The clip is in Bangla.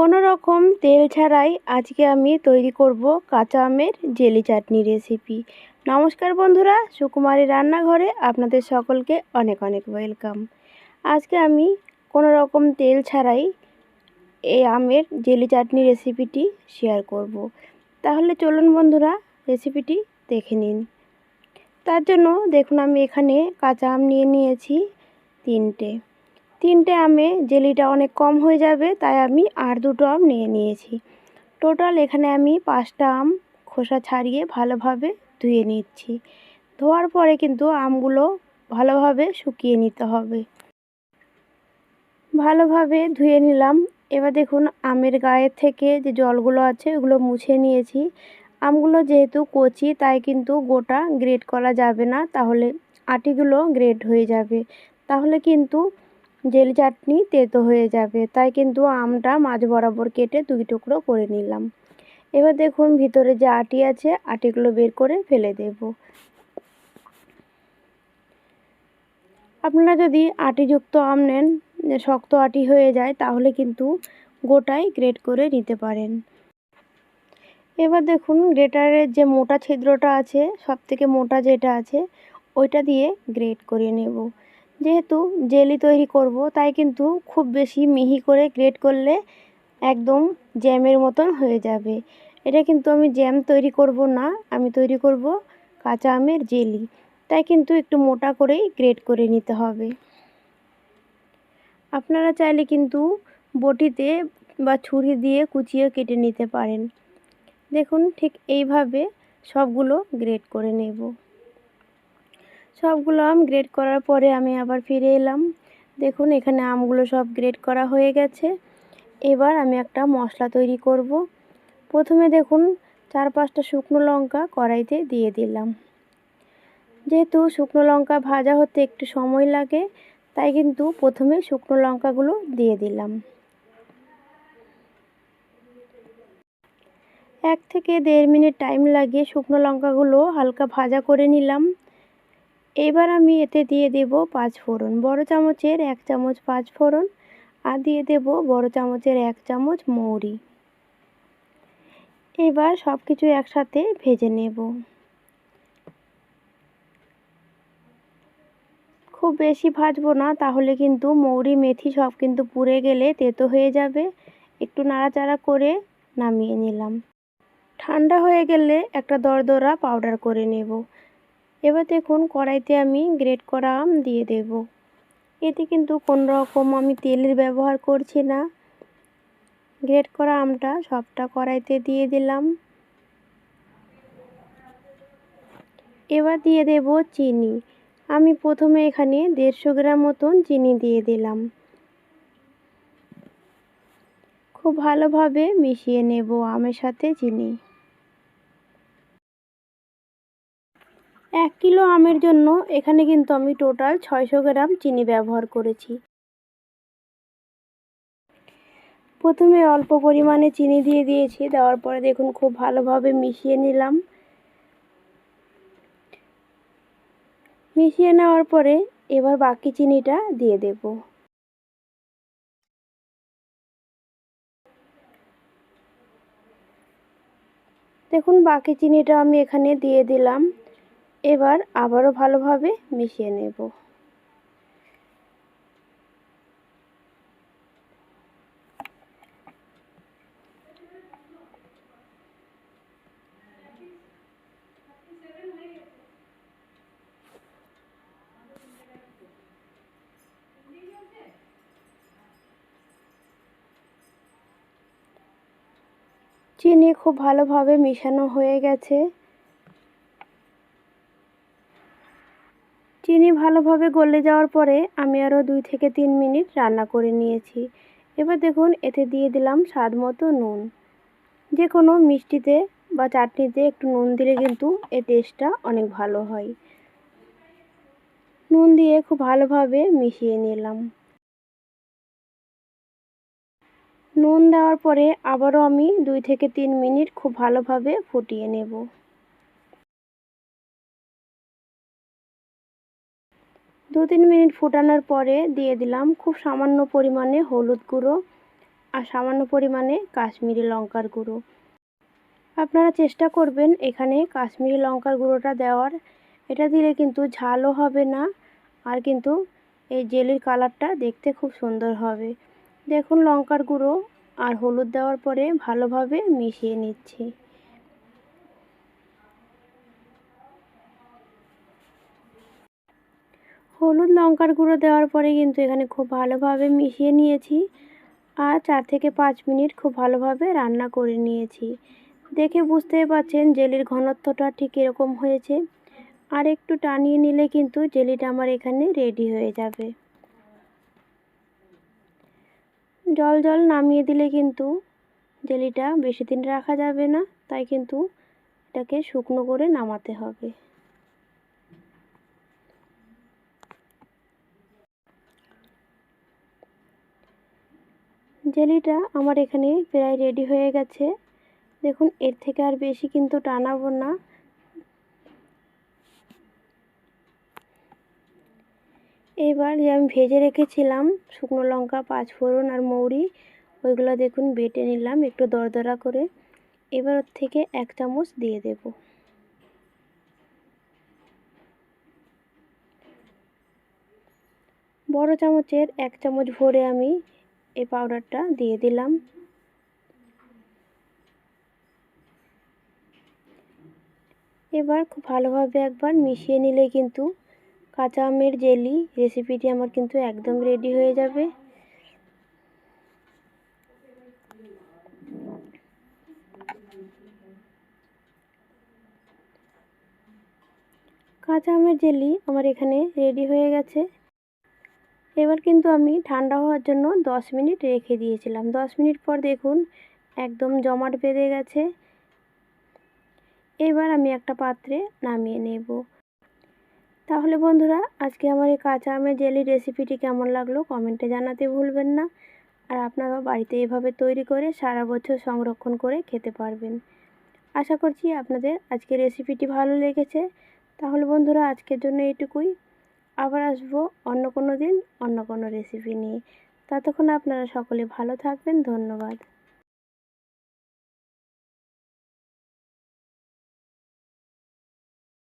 কোনো রকম তেল ছাড়াই আজকে আমি তৈরি করব কাঁচা আমের জেলি চাটনি রেসিপি নমস্কার বন্ধুরা, সুকুমারী রান্নাঘরে আপনাদের সকলকে অনেক অনেক ওয়েলকাম আজকে আমি কোনো রকম তেল ছাড়াই এই আমের জেলি চাটনি রেসিপিটি শেয়ার করব। তাহলে চলুন বন্ধুরা রেসিপিটি দেখে নিন। তার জন্য দেখুন আমি এখানে কাঁচা আম নিয়ে নিয়েছি তিনটে। তিনটে আমে জেলিটা অনেক কম হয়ে যাবে, তাই আমি আর দুটো আম নিয়ে নিয়েছি। টোটাল এখানে আমি পাঁচটা আম খোসা ছাড়িয়ে ভালোভাবে ধুয়ে নিচ্ছি। ধোয়ার পরে কিন্তু আমগুলো ভালোভাবে শুকিয়ে নিতে হবে। ভালোভাবে ধুয়ে নিলাম। এবার দেখুন, আমের গায়ের থেকে যে জলগুলো আছে, ওগুলো মুছে নিয়েছি। আমগুলো যেহেতু কচি, তাই কিন্তু গোটা গ্রেড করা যাবে না, তাহলে আটিগুলো গ্রেড হয়ে যাবে। তাহলে কিন্তু জেলি চাটনি তেতো হয়ে যাবে। তাই কিন্তু আমটা মাঝ বরাবর কেটে দুই টুকরো করে নিলাম। এবার দেখুন ভিতরে যে আটি আছে, আটিগুলো বের করে ফেলে দেব। আপনারা যদি আটিযুক্ত আম নেন, শক্ত আটি হয়ে যায়, তাহলে কিন্তু গোটাই গ্রেট করে নিতে পারেন। এবার দেখুন গ্রেটারের যে মোটা ছিদ্রটা আছে সব থেকে মোটা যেটা আছে, ওইটা দিয়ে গ্রেট করে নেব। যেহেতু জেলি তৈরি করব, তাই কিন্তু খুব বেশি মিহি করে গ্রেট করলে একদম জ্যামের মতন হয়ে যাবে। এটা কিন্তু আমি জ্যাম তৈরি করব না, আমি তৈরি করব কাঁচা আমের জেলি। তাই কিন্তু একটু মোটা করেই গ্রেট করে নিতে হবে। আপনারা চাইলে কিন্তু বটিতে বা ছুরি দিয়ে কুচিয়ে কেটে নিতে পারেন। দেখুন ঠিক এইভাবে সবগুলো গ্রেট করে নেব। সবগুলো আম গ্রেড করার পরে আমি আবার ফিরে এলাম। দেখুন, এখানে আমগুলো সব গ্রেড করা হয়ে গেছে। এবার আমি একটা মশলা তৈরি করব। প্রথমে দেখুন, চার পাঁচটা শুকনো লঙ্কা কড়াইতে দিয়ে দিলাম। যেহেতু শুকনো লঙ্কা ভাজা হতে একটু সময় লাগে, তাই কিন্তু প্রথমে শুকনো লঙ্কাগুলো দিয়ে দিলাম। এক থেকে দেড় মিনিট টাইম লাগিয়ে শুকনো লঙ্কাগুলো হালকা ভাজা করে নিলাম। এবার আমি এতে দিয়ে দেব পাঁচ ফোড়ন। বড় চামচের এক চামচ পাঁচ ফোড়ন আর দিয়ে দেব বড় চামচের এক চামচ মৌরি। এবার সব কিছু একসাথে ভেজে নেব। খুব বেশি ভাজবো না, তাহলে কিন্তু মৌরি, মেথি সব কিন্তু পুড়ে গেলে তেতো হয়ে যাবে। একটু নাড়াচাড়া করে নামিয়ে নিলাম। ঠান্ডা হয়ে গেলে একটা দরদরা পাউডার করে নেব। এবার দেখুন কড়াইতে আমি গ্রেট করা আম দিয়ে দেব। এতে কিন্তু কোনো রকম আমি তেলের ব্যবহার করছি না। গ্রেট করা আমটা সবটা কড়াইতে দিয়ে দিলাম। এবার দিয়ে দেব চিনি। আমি প্রথমে এখানে দেড়শো গ্রাম মতন চিনি দিয়ে দিলাম। খুব ভালোভাবে মিশিয়ে নেব আমের সাথে চিনি। এক কিলো আমের জন্য এখানে কিন্তু আমি টোটাল ছয়শো গ্রাম চিনি ব্যবহার করেছি। প্রথমে অল্প পরিমাণে চিনি দিয়ে দিয়েছি, দেওয়ার পরে দেখুন খুব ভালোভাবে মিশিয়ে নিলাম। মিশিয়ে নেওয়ার পরে এবার বাকি চিনিটা দিয়ে দেব। দেখুন বাকি চিনিটা আমি এখানে দিয়ে দিলাম। এবার আবারও ভালোভাবে মিশিয়ে নেব। চিনি খুব ভালোভাবে মেশানো হয়ে গেছে। চিনি ভালোভাবে গলে যাওয়ার পরে আমি আরও দুই থেকে তিন মিনিট রান্না করে নিয়েছি। এবার দেখুন, এতে দিয়ে দিলাম স্বাদ মতো নুন। যে কোনো মিষ্টিতে বা চাটনিতে একটু নুন দিলে কিন্তু এর টেস্টটা অনেক ভালো হয়। নুন দিয়ে খুব ভালোভাবে মিশিয়ে নিলাম। নুন দেওয়ার পরে আবারও আমি দুই থেকে তিন মিনিট খুব ভালোভাবে ফুটিয়ে নেব। দু তিন মিনিট ফুটানোর পরে দিয়ে দিলাম খুব সামান্য পরিমাণে হলুদ গুঁড়ো আর সামান্য পরিমাণে কাশ্মীরি লঙ্কার গুঁড়ো। আপনারা চেষ্টা করবেন এখানে কাশ্মীরি লঙ্কার গুঁড়োটা দেওয়ার। এটা দিলে কিন্তু ঝালও হবে না আর কিন্তু এই জেলির কালারটা দেখতে খুব সুন্দর হবে। দেখুন লঙ্কার গুঁড়ো আর হলুদ দেওয়ার পরে ভালোভাবে মিশিয়ে নিচ্ছি। হলুদ লঙ্কার গুঁড়ো দেওয়ার পরে কিন্তু এখানে খুব ভালোভাবে মিশিয়ে নিয়েছি। আর চার থেকে পাঁচ মিনিট খুব ভালোভাবে রান্না করে নিয়েছি। দেখে বুঝতেই পারছেন জেলির ঘনত্বটা ঠিক এরকম হয়েছে। আর একটু টানিয়ে নিলে কিন্তু জেলিটা আমার এখানে রেডি হয়ে যাবে। জল জল নামিয়ে দিলে কিন্তু জেলিটা বেশি দিন রাখা যাবে না, তাই কিন্তু এটাকে শুকনো করে নামাতে হবে। জেলিটা আমার এখানে প্রায় রেডি হয়ে গেছে। দেখুন, এর থেকে আর বেশি কিন্তু টানাবো না। এবার যে আমি ভেজে রেখেছিলাম শুকনো লঙ্কা, পাঁচফোড়ন আর মৌরি, ওইগুলো দেখুন বেটে নিলাম একটু দরদরা করে। এবার ওর থেকে এক চামচ দিয়ে দেব। বড় চামচের এক চামচ ভরে আমি এই পাউডারটা দিয়ে দিলাম। এবার খুব ভালোভাবে একবার মিশিয়ে নিলে কিন্তু কাঁচা আমের জেলি রেসিপিটি আমার কিন্তু একদম রেডি হয়ে যাবে। কাঁচা আমের জেলি আমার এখানে রেডি হয়ে গেছে। এবার কিন্তু আমি ঠান্ডা হওয়ার জন্য দশ মিনিট রেখে দিয়েছিলাম। দশ মিনিট পর দেখুন একদম জমাট বেঁধে গেছে। এবার আমি একটা পাত্রে নামিয়ে নেব। তাহলে বন্ধুরা, আজকে আমার এই কাঁচা আমের জেলি রেসিপিটি কেমন লাগল কমেন্টে জানাতে ভুলবেন না। আর আপনারাও বাড়িতে এভাবে তৈরি করে সারা বছর সংরক্ষণ করে খেতে পারবেন। আশা করছি আপনাদের আজকে রেসিপিটি ভালো লেগেছে। তাহলে বন্ধুরা, আজকের জন্য এইটুকুই। আবার আসব অন্য কোনো দিন, অন্য কোনো রেসিপি নিয়ে। ততক্ষণ আপনারা সকলে ভালো থাকবেন, ধন্যবাদ।